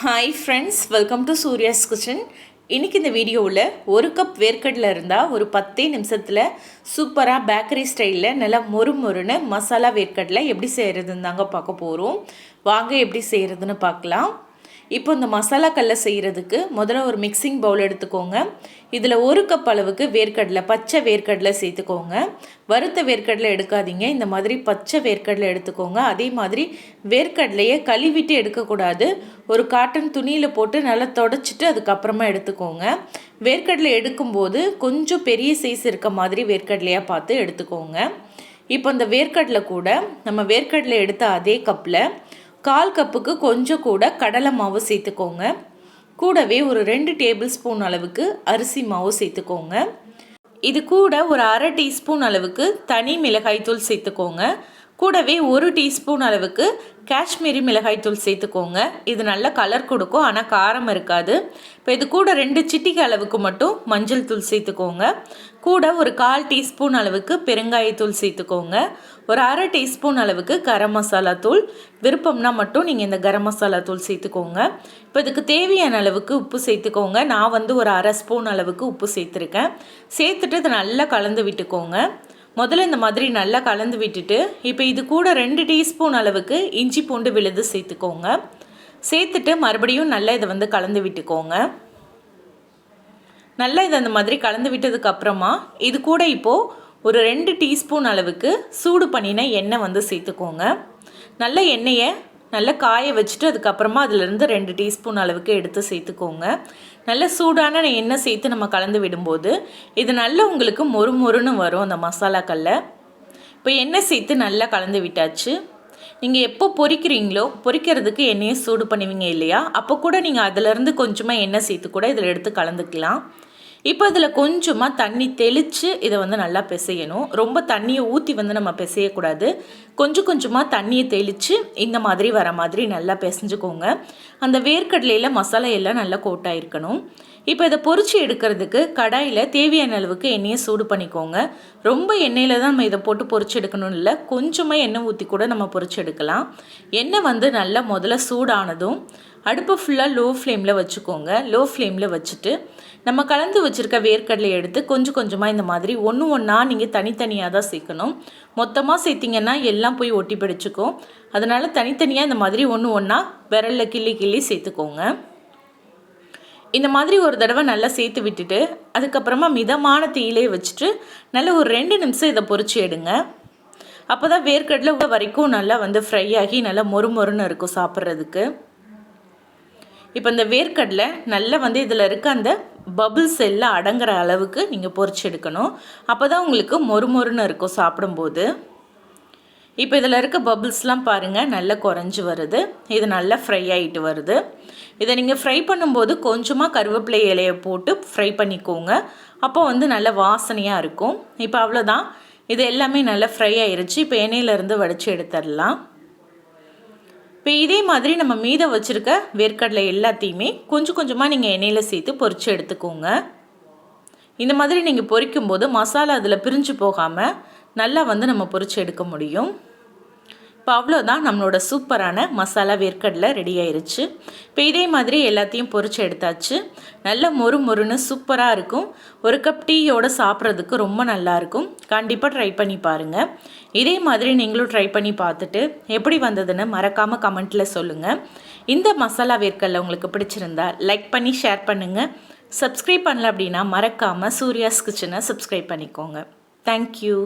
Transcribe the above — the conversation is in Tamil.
Hi friends welcome to Surya's kitchen இன்றைக்கி இந்த வீடியோவில் ஒரு கப் வேர்க்கடலை இருந்தால் ஒரு பத்தே நிமிஷத்தில் சூப்பராக பேக்கரி ஸ்டைலில் நல்லா மொறு மொறுன்னு மசாலா வேர்க்கடலை எப்படி செய்கிறதுன்னு தாங்க பார்க்க போகிறோம் வாங்க எப்படி செய்கிறதுன்னு பார்க்கலாம். இப்போ இந்த மசாலா கல்லை செய்கிறதுக்கு முதல்ல ஒரு மிக்சிங் பவுல் எடுத்துக்கோங்க. இதில் ஒரு கப் அளவுக்கு வேர்க்கடலை பச்சை வேர்க்கடலை சேர்த்துக்கோங்க. வறுத்த வேர்க்கடலை எடுக்காதீங்க. இந்த மாதிரி பச்சை வேர்க்கடலை எடுத்துக்கோங்க. அதே மாதிரி வேர்க்கடலையை கழுவிட்டு எடுக்கக்கூடாது. ஒரு காட்டன் துணியில் போட்டு நல்லா தொடச்சிட்டு அதுக்கப்புறமா எடுத்துக்கோங்க. வேர்க்கடலை எடுக்கும்போது கொஞ்சம் பெரிய சைஸ் இருக்க மாதிரி வேர்க்கடலையாக பார்த்து எடுத்துக்கோங்க. இப்போ இந்த வேர்க்கடலை கூட நம்ம வேர்க்கடலை எடுத்த அதே கப்பில் கால் கப்புக்கு கொஞ்சம் கூட கடலை மாவு சேர்த்துக்கோங்க. கூடவே ஒரு ரெண்டு டேபிள் ஸ்பூன் அளவுக்கு அரிசி மாவு சேர்த்துக்கோங்க. இது கூட ஒரு அரை டீஸ்பூன் அளவுக்கு தனி மிளகாய் தூள் சேர்த்துக்கோங்க. கூடவே ஒரு டீஸ்பூன் அளவுக்கு காஷ்மீரி மிளகாய்த்தூள் சேர்த்துக்கோங்க. இது நல்ல கலர் கொடுக்கும் ஆனால் காரம் இருக்காது. இப்போ இது கூட ரெண்டு சிட்டிகை அளவுக்கு மட்டும் மஞ்சள் தூள் சேர்த்துக்கோங்க. கூட ஒரு கால் டீஸ்பூன் அளவுக்கு பெருங்காயத்தூள் சேர்த்துக்கோங்க. ஒரு அரை டீஸ்பூன் அளவுக்கு கரம் மசாலா தூள். விருப்பம்னா மட்டும் நீங்கள் இந்த கரம் மசாலா தூள் சேர்த்துக்கோங்க. இப்போ இதுக்கு தேவையான அளவுக்கு உப்பு சேர்த்துக்கோங்க. நான் வந்து ஒரு அரை ஸ்பூன் அளவுக்கு உப்பு சேர்த்துருக்கேன். சேர்த்துட்டு இதை நல்லா கலந்து விட்டுக்கோங்க. முதல்ல இந்த மாதிரி நல்லா கலந்து விட்டுட்டு இப்போ இது கூட ரெண்டு டீஸ்பூன் அளவுக்கு இஞ்சி பூண்டு விழுது சேர்த்துக்கோங்க. சேர்த்துட்டு மறுபடியும் நல்லா இதை வந்து கலந்து விட்டுக்கோங்க. நல்லா இதை அந்த மாதிரி கலந்து விட்டதுக்கப்புறமா இது கூட இப்போது ஒரு ரெண்டு டீஸ்பூன் அளவுக்கு சூடு பண்ணின எண்ணெய் வந்து சேர்த்துக்கோங்க. நல்ல எண்ணெயை நல்லா காய வச்சுட்டு அதுக்கப்புறமா அதிலிருந்து ரெண்டு டீஸ்பூன் அளவுக்கு எடுத்து சேர்த்துக்கோங்க. நல்ல சூடான எண்ணெய் சேர்த்து நம்ம கலந்து விடும்போது இது நல்ல உங்களுக்கு மொறு மொறுன்னு வரும் அந்த மசாலாக்கல்ல இப்போ எண்ணெய் சேர்த்து நல்லா கலந்து விட்டாச்சு. நீங்கள் எப்போ பொறிக்கிறீங்களோ பொறிக்கிறதுக்கு எண்ணெயை சூடு பண்ணுவீங்க இல்லையா? அப்போ கூட நீங்கள் அதிலேருந்து கொஞ்சமாக எண்ணெய் சேர்த்து கூட இதில் எடுத்து கலந்துக்கலாம். இப்போ இதில் கொஞ்சமாக தண்ணி தெளித்து இதை வந்து நல்லா பிசையணும். ரொம்ப தண்ணியை ஊற்றி வந்து நம்ம பிசையக்கூடாது. கொஞ்சம் கொஞ்சமாக தண்ணியை தெளித்து இந்த மாதிரி வர மாதிரி நல்லா பிசைஞ்சுக்கோங்க. அந்த வேர்க்கடலையில் மசாலா எல்லாம் நல்லா கோட்டாயிருக்கணும். இப்போ இதை பொறிச்சு எடுக்கிறதுக்கு கடாயில் தேவையான அளவுக்கு எண்ணெயை சூடு பண்ணிக்கோங்க. ரொம்ப எண்ணெயில் தான் நம்ம இதை போட்டு பொறிச்சு எடுக்கணும் இல்லை. கொஞ்சமாக எண்ணெய் ஊற்றி கூட நம்ம பொறிச்சு எடுக்கலாம். எண்ணெய் வந்து நல்லா முதல்ல சூடானதும் அடுப்பை ஃபுல்லாக லோ ஃப்ளேமில் வச்சுக்கோங்க. லோ ஃப்ளேமில் வச்சுட்டு நம்ம கலந்து வச்சுருக்க வேர்க்கடலை எடுத்து கொஞ்சம் கொஞ்சமாக இந்த மாதிரி ஒன்று ஒன்றா நீங்கள் தனித்தனியாக தான் சேர்க்கணும். மொத்தமாக சேர்த்திங்கன்னா எல்லாம் போய் ஒட்டி பிடிச்சிக்கும். அதனால் தனித்தனியாக இந்த மாதிரி ஒன்று ஒன்றா விரலில் கிள்ளி கிள்ளி சேர்த்துக்கோங்க. இந்த மாதிரி ஒரு தடவை நல்லா சேர்த்து விட்டுட்டு அதுக்கப்புறமா மிதமான தீயிலே வச்சுட்டு நல்லா ஒரு ரெண்டு நிமிஷம் இதை பொறிச்சு எடுங்க. அப்போ தான் வேர்க்கடலை வரைக்கும் நல்லா வந்து ஃப்ரை ஆகி நல்லா மொறு மொறுன்னு இருக்கும் சாப்பிட்றதுக்கு. இப்போ இந்த வேர்க்கடலை நல்லா வந்து இதில் இருக்க அந்த பபுள்ஸ் எல்லாம் அடங்குற அளவுக்கு நீங்கள் பொறிச்சு எடுக்கணும். அப்போ தான் உங்களுக்கு மொறு மொறுன்னு இருக்கும் சாப்பிடும்போது. இப்போ இதில் இருக்க பபுள்ஸ்லாம் பாருங்கள் நல்லா குறைஞ்சி வருது. இது நல்லா ஃப்ரை ஆகிட்டு வருது. இதை நீங்கள் ஃப்ரை பண்ணும்போது கொஞ்சமாக கருவேப்பிலை இலையை போட்டு ஃப்ரை பண்ணிக்கோங்க. அப்போ வந்து நல்ல வாசனையாக இருக்கும். இப்போ அவ்வளோதான் இது எல்லாமே நல்லா ஃப்ரை ஆயிருச்சு. இப்போ எண்ணெயிலேருந்து வடித்து எடுத்துடலாம். இப்போ இதே மாதிரி நம்ம மீத வச்சுருக்க வேர்க்கடலை எல்லாத்தையுமே கொஞ்சம் கொஞ்சமாக நீங்கள் எண்ணெயில் சேர்த்து பொறிச்சு எடுத்துக்கோங்க. இந்த மாதிரி நீங்கள் பொரிக்கும்போது மசாலா அதில் பிரிஞ்சு போகாமல் நல்லா வந்து நம்ம பொறிச்சு எடுக்க முடியும். இப்போ அவ்வளோதான் நம்மளோட சூப்பரான மசாலா வேர்க்கடலை ரெடி ஆயிருச்சு. இப்போ இதே மாதிரி எல்லாத்தையும் பொறிச்சு எடுத்தாச்சு. நல்ல மொறு மொறுன்னு சூப்பராக இருக்கும். ஒரு கப் டீயோடு சாப்பிட்றதுக்கு ரொம்ப நல்லாயிருக்கும் கண்டிப்பாக ட்ரை பண்ணி பாருங்கள் இதே மாதிரி நீங்களும் ட்ரை பண்ணி பார்த்துட்டு எப்படி வந்ததுன்னு மறக்காமல் கமெண்ட்டில் சொல்லுங்கள் இந்த மசாலா வேர்க்கடலை உங்களுக்கு பிடிச்சிருந்தா லைக் பண்ணி ஷேர் பண்ணுங்கள் சப்ஸ்கிரைப் பண்ணல அப்படின்னா மறக்காமல் சூர்யாஸ் கிச்சனை சப்ஸ்கிரைப் பண்ணிக்கோங்க. தேங்க்யூ